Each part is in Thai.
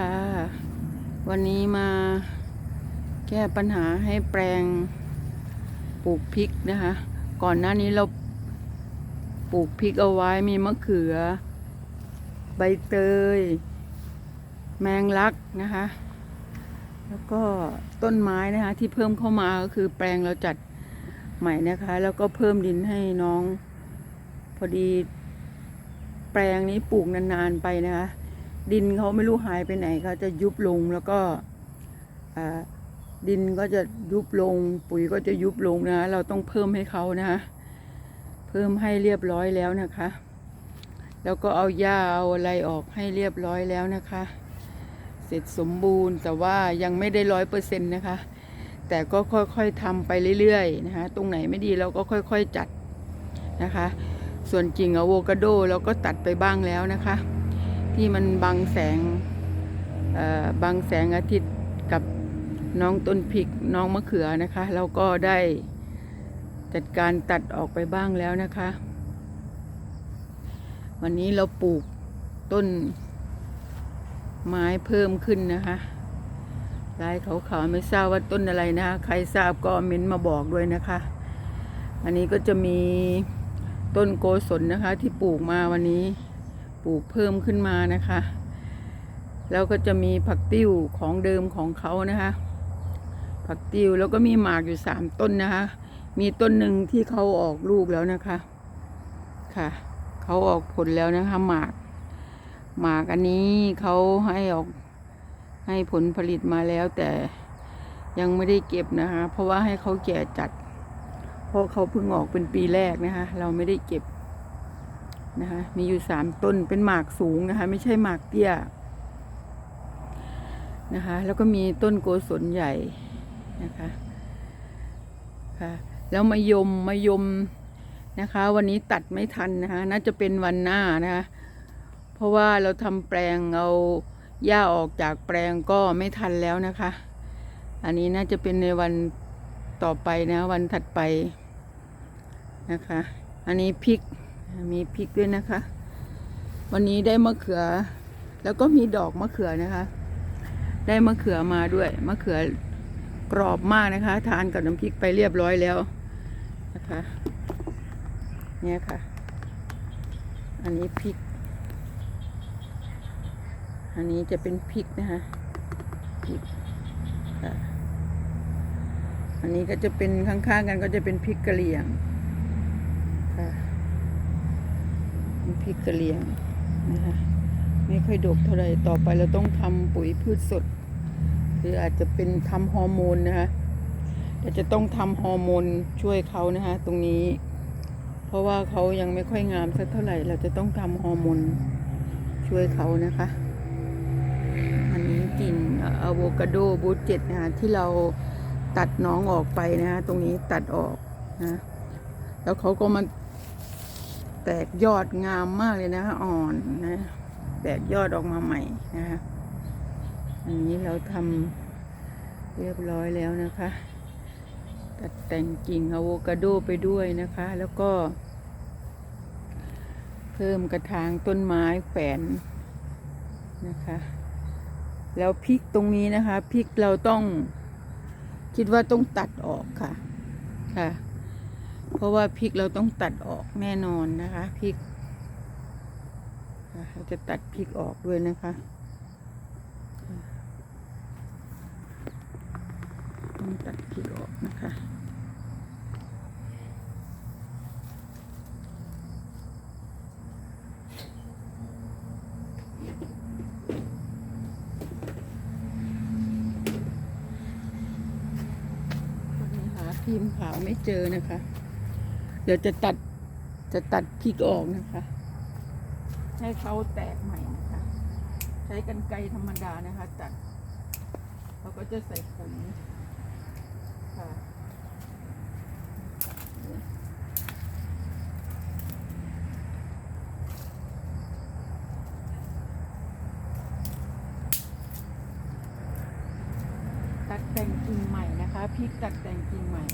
ค่ะ วันนี้มาแก้ปัญหาให้แปลงปลูกพริกนะคะ ก่อนหน้านี้เราปลูกพริกเอาไว้มีมะเขือ ใบเตย แมงลักนะคะ แล้วก็ต้นไม้นะคะ ที่เพิ่มเข้ามาก็คือแปลงเราจัดใหม่นะคะ แล้วก็เพิ่มดินให้น้อง พอดีแปลงนี้ปลูกนานๆไปนะคะ ดินเขาไม่รู้หายไปไหนเขาจะยุบลงแล้วก็ดินก็จะยุบลง ปุ๋ยก็จะยุบลงนะ เราต้องเพิ่มให้เขานะคะเพิ่มให้เรียบร้อยแล้วนะคะ แล้วก็เอาหญ้าเอาอะไรออกให้เรียบร้อยแล้วนะคะ เสร็จสมบูรณ์แต่ว่ายังไม่ได้ร้อยเปอร์เซ็นต์นะคะ แต่ก็ค่อยๆทำไปเรื่อยๆนะคะ ตรงไหนไม่ดีเราก็ค่อยๆจัดนะคะ ส่วนกิ่งอะโวคาโดเราก็ตัดไปบ้างแล้วนะคะ ที่มันบังแสงเอ่อบังแสงอาทิตย์กับน้องต้นพริกน้องมะเขือนะคะ เราก็ได้จัดการตัดออกไปบ้างแล้วนะคะ วันนี้เราปลูกต้นไม้เพิ่มขึ้นนะคะลายขาวๆไม่ทราบว่าต้นอะไรนะ ใครทราบก็เม้นต์มาบอกด้วยนะคะ อันนี้ก็จะมีต้นโกศลนะคะที่ปลูกมาวันนี้ ปลูกเพิ่มขึ้นมานะคะ แล้วก็จะมีผักติ้วของเดิมของเขานะคะ ผักติ้วแล้วก็มีหมากอยู่สามต้นนะคะ มีต้นหนึ่งที่เขาออกลูกแล้วนะคะค่ะเขาออกผลแล้วนะคะหมาก หมากอันนี้เขาให้ออกให้ผลผลิตมาแล้วแต่ยังไม่ได้เก็บนะคะ เพราะว่าให้เขาแก่จัด เพราะเขาเพิ่งออกเป็นปีแรกนะคะ เราไม่ได้เก็บ นะคะมีอยู่สามต้นเป็นหมากสูงนะคะไม่ใช่หมากเตี้ยนะคะแล้วก็มีต้นโกศลใหญ่นะคะค่ะแล้วมะยมมะยมนะคะ วันนี้ตัดไม่ทันนะคะน่าจะเป็นวันหน้านะคะเพราะว่าเราทำแปลงเอาหญ้าออกจากแปลงก็ไม่ทันแล้วนะคะ อันนี้น่าจะเป็นในวันต่อไปนะวันถัดไปนะคะ อันนี้พริก มีพริกด้วยนะคะ วันนี้ได้มะเขือ แล้วก็มีดอกมะเขือนะคะ ได้มะเขือมาด้วย มะเขือกรอบมากนะคะ ทานกับน้ำพริกไปเรียบร้อยแล้วนะคะ เนี่ยค่ะ อันนี้พริก อันนี้จะเป็นพริกนะคะพริกค่ะอันนี้ก็จะเป็นข้างๆกันก็จะเป็นพริกกะเหรี่ยงค่ะ พริกกะเหรี่ยงนะคะไม่ค่อยดกเท่าไหร่ต่อไปเราต้องทำปุ๋ยพืชสด หรืออาจจะเป็นทำฮอร์โมนนะคะแต่จะต้องทำฮอร์โมนช่วยเขานะคะตรงนี้ เพราะว่าเขายังไม่ค่อยงามสักเท่าไหร่เราจะต้องทำฮอร์โมนช่วยเขานะคะอันนี้กิ่งอะโวคาโดบูเจ็ตนะคะที่เราตัดน้องออกไปนะคะตรงนี้ตัดออกนะแล้วเขาก็มา แตกยอดงามมากเลยนะคะอ่อนนะแตกยอดออกมาใหม่นะคะอันนี้เราทำเรียบร้อยแล้วนะคะ ตัดแต่งกิ่งอะโวคาโดไปด้วยนะคะ แล้วก็ เพิ่มกระถางต้นไม้แฝนนะคะ แล้วพริกตรงนี้นะคะพริกเราต้องคิดว่าต้องตัดออกค่ะค่ะ เพราะว่าพริกเราต้องตัดออกแน่นอนนะคะพริกเราจะตัดพริกออกด้วยนะคะต้องตัดพริกออกนะคะวันนี้หาพิมพ์ขาวไม่เจอนะคะ เดี๋ยวจะตัดจะตัดพริกออกนะคะให้เขาแตกใหม่นะคะ ใช้กันไกรธรรมดานะคะ ตัดเราก็จะใส่ปุ๋ยค่ะตัดแต่งกิ่งใหม่นะคะพริกตัดแต่งกิ่งใหม่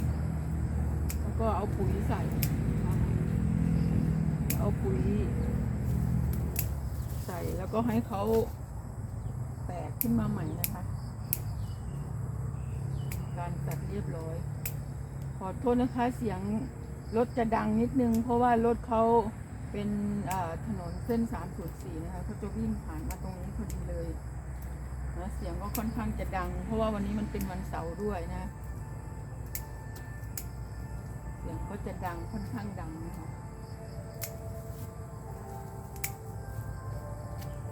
ก็เอาปุ๋ยใส่เอาปุ๋ย ใส่แล้วก็ให้เขาแตกขึ้นมาใหม่นะคะ การตัดเรียบร้อย ขอโทษนะคะเสียงรถจะดังนิดนึง เพราะว่ารถเขาเป็นถนนเส้น 304 นะคะเขาจะวิ่งผ่านมาตรงนี้พอดีเลยนะเสียงก็ค่อนข้างจะดัง เพราะว่าวันนี้มันเป็นวันเสาร์ด้วยนะ สียงก็จะดังค่อนข้างดังนะคะ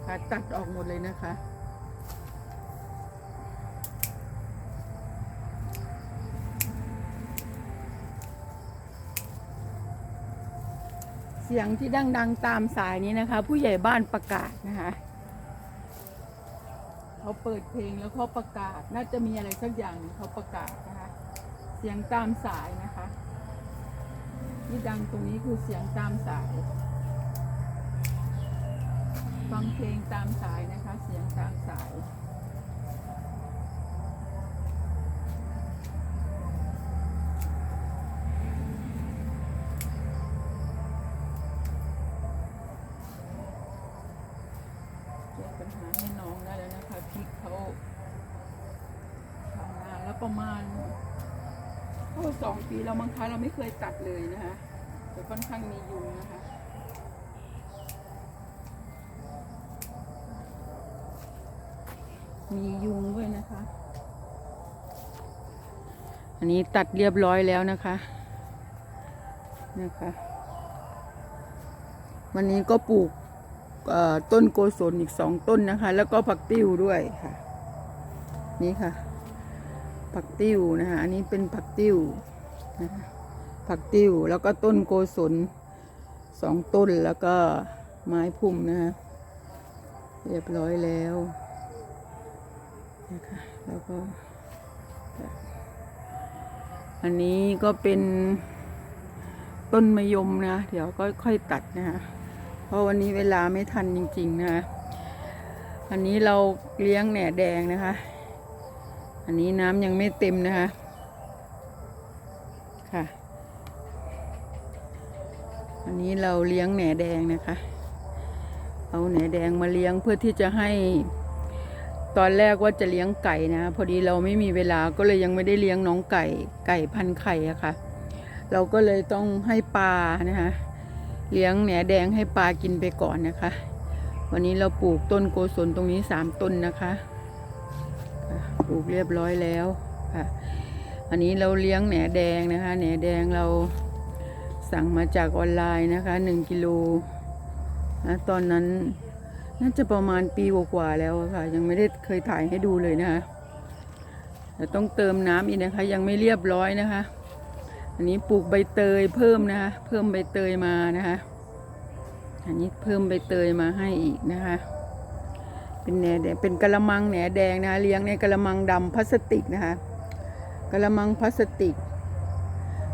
ค่ะตัดออกหมดเลยนะคะเสียงที่ดังๆตามสายนี้นะคะ ผู้ใหญ่บ้านประกาศนะคะเขาเปิดเพลงแล้วเขาประกาศ น่าจะมีอะไรสักอย่างหนึ่งเขาประกาศนะคะ เสียงตามสายนะคะ ที่ดังตรงนี้คือเสียงตามสาย ฟังเพลงตามสายนะคะ เสียงตามสายแก้ปัญหาให้น้องได้แล้วนะคะพริกเขาแล้วประมาณ สองปีแล้วมั้งเราไม่เคยตัดเลยนะคะแต่ค่อนข้างมียุงนะคะมียุงด้วยนะคะ อันนี้ตัดเรียบร้อยแล้วนะคะ นะคะ วันนี้ก็ปลูกต้นโกศลอีกสองต้นนะคะ แล้วก็ผักติ้วด้วยค่ะ นี่ค่ะ ผักติ้วนะคะอันนี้เป็นผักติ้วนะผักติ้วแล้วก็ต้นโกศลสองต้นแล้วก็ไม้พุ่มนะคะเรียบร้อยแล้วนะคะแล้วก็ อันนี้ก็เป็นต้นมะยมนะ เดี๋ยวก็ค่อยตัดนะคะเพราะวันนี้เวลาไม่ทันจริง ๆ นะคะอันนี้เราเลี้ยงแหน่แดงนะคะ อันนี้น้ำยังไม่เต็มนะคะ ค่ะ อันนี้เราเลี้ยงแหน่แดงนะคะ เอาแหน่แดงมาเลี้ยงเพื่อที่จะให้ตอนแรกว่าจะเลี้ยงไก่นะ พอดีเราไม่มีเวลาก็เลยยังไม่ได้เลี้ยงน้องไก่ไก่พันไข่อะค่ะ เราก็เลยต้องให้ปลานะคะเลี้ยงแหนแดงให้ปลากินไปก่อนนะคะ วันนี้เราปลูกต้นโกศลตรงนี้สามต้นนะคะ ปลูกเรียบร้อยแล้วค่ะ อันนี้เราเลี้ยงแหนแดงนะคะ แหนแดงเราสั่งมาจากออนไลน์นะคะหนึ่งกิโลนะตอนนั้นน่าจะประมาณปีกว่าแล้วค่ะ ยังไม่ได้เคยถ่ายให้ดูเลยนะคะแต่ต้องเติมน้ำอีกนะคะ ยังไม่เรียบร้อยนะคะ อันนี้ปลูกใบเตยเพิ่มนะคะ เพิ่มใบเตยมานะคะ อันนี้เพิ่มใบเตยมาให้อีกนะคะ เป็นแหนแดงเป็นกระมังแหนแดงนะคะเลี้ยงในกระมังดำพลาสติกนะคะกระมังพลาสติก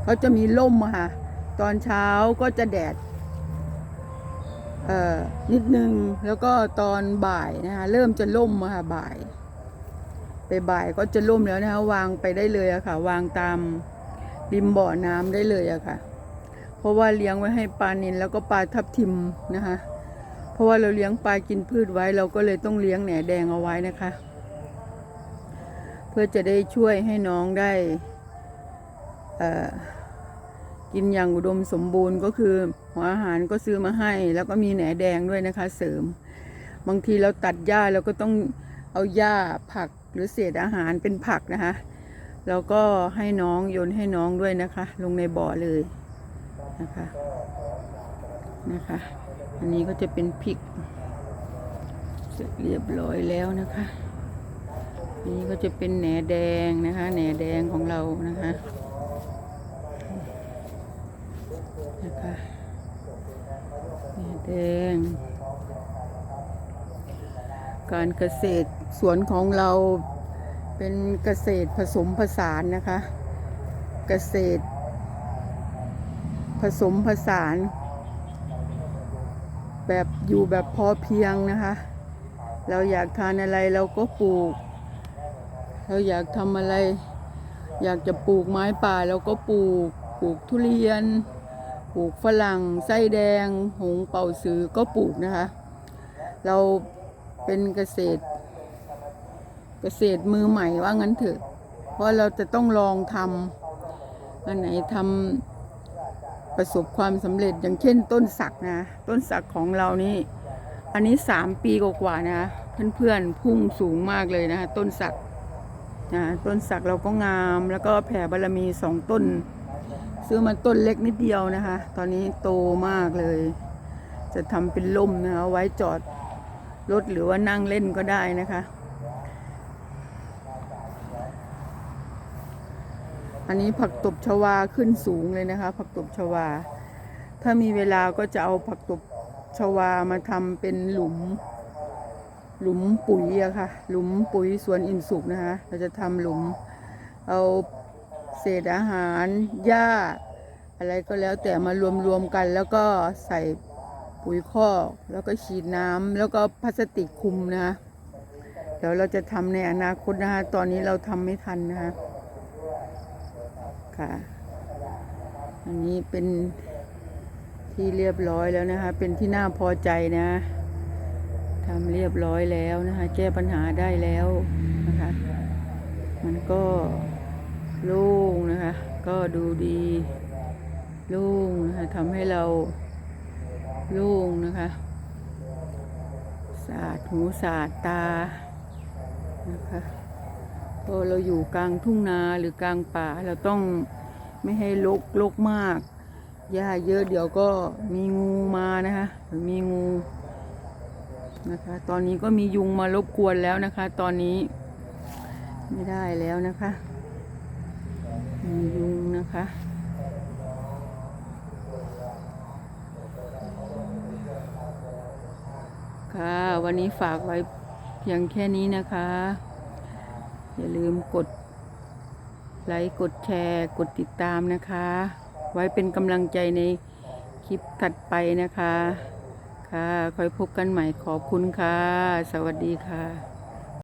เขาจะมีร่มค่ะตอนเช้าก็จะแดดเอ่อนิดนึงแล้วก็ตอนบ่ายนะคะเริ่มจะล่มค่ะบ่าย ไปบ่ายก็จะล่มแล้วนะคะวางไปได้เลยอะค่ะ วางตามริมบ่อน้ำได้เลยอะค่ะ เพราะว่าเลี้ยงไว้ให้ปลานิลแล้วก็ปลาทับทิมนะคะ เพราะว่าเราเลี้ยงปลากินพืชไว้ เราก็เลยต้องเลี้ยงแหนแดงเอาไว้นะคะ เพื่อจะได้ช่วยให้น้องได้กินอย่างอุดมสมบูรณ์ก็คือหัวอาหารก็ซื้อมาให้ แล้วก็มีแหนแดงด้วยนะคะ เสริม บางทีเราตัดหญ้าเราก็ต้องเอาหญ้าผักหรือเศษอาหารเป็นผักนะคะแล้วก็ให้น้องโยนให้น้องด้วยนะคะ ลงในบ่อเลยนะคะ นะคะ อันนี้ก็จะเป็นพริก เสร็จเรียบร้อยแล้วนะคะนนี้ก็จะเป็นแหนแดงนะคะ แหนแดงของเรานะคะนะคะแหนแดง การเกษตรสวนของเราเป็นเกษตรผสมผสานนะคะ เกษตรผสมผสาน แบบอยู่แบบพอเพียงนะคะ เราอยากทานอะไรเราก็ปลูก เราอยากทำอะไร อยากจะปลูกไม้ป่าเราก็ปลูก ปลูกทุเรียน ปลูกฝรั่งไส้แดง หงเป่าสือก็ปลูกนะคะ เราเป็นเกษตร เกษตรมือใหม่ว่างั้นเถอะ เพราะเราจะต้องลองทำอันไหนทำ ประสบความสำเร็จอย่างเช่นต้นสักนะ ต้นสักของเรานี่ อันนี้สามปีกว่าๆนะเพื่อนๆพุ่งสูงมากเลยนะต้นสักนะต้นสักเราก็งามแล้วก็แผ่บารมีสองต้น ซื้อมาต้นเล็กนิดเดียวนะคะ ตอนนี้โตมากเลย จะทำเป็นล่มนะคะเอาไว้จอดรถหรือว่านั่งเล่นก็ได้นะคะ อันนี้ผักตบชวาขึ้นสูงเลยนะคะ ผักตบชวา ถ้ามีเวลาก็จะเอาผักตบชวามาทำเป็นหลุม หลุมปุ๋ยอะค่ะ หลุมปุ๋ยสวนอินสุกนะคะ เราจะทำหลุม เอาเศษอาหารหญ้า อะไรก็แล้วแต่มารวมๆกัน แล้วก็ใส่ปุ๋ยคอกแล้วก็ฉีดน้ำแล้วก็พลาสติกคุมนะคะเดี๋ยวเราจะทำในอนาคตนะคะ ตอนนี้เราทำไม่ทันนะคะ ค่ะ อันนี้เป็นที่เรียบร้อยแล้วนะคะ เป็นที่น่าพอใจนะทำเรียบร้อยแล้วนะคะ แก้ปัญหาได้แล้วนะคะ มันก็โล่งนะคะ ก็ดูดีโล่งนะคะทำให้เราโล่งนะคะสาดหูสาดตานะคะ พอเราอยู่กลางทุ่งนาหรือกลางป่าเราต้องไม่ให้ลกลกมากหญ้าเยอะเดี๋ยวก็มีงูมานะคะมีงูนะคะ ตอนนี้ก็มียุงมารบกวนแล้วนะคะ ตอนนี้ไม่ได้แล้วนะคะมียุงนะคะ ค่ะ วันนี้ฝากไว้เพียงแค่นี้นะคะ อย่าลืมกดไลค์กดแชร์ กดติดตามนะคะ ไว้เป็นกำลังใจในคลิปถัดไปนะคะ ค่ะคอยพบกันใหม่ขอบคุณค่ะ สวัสดีค่ะ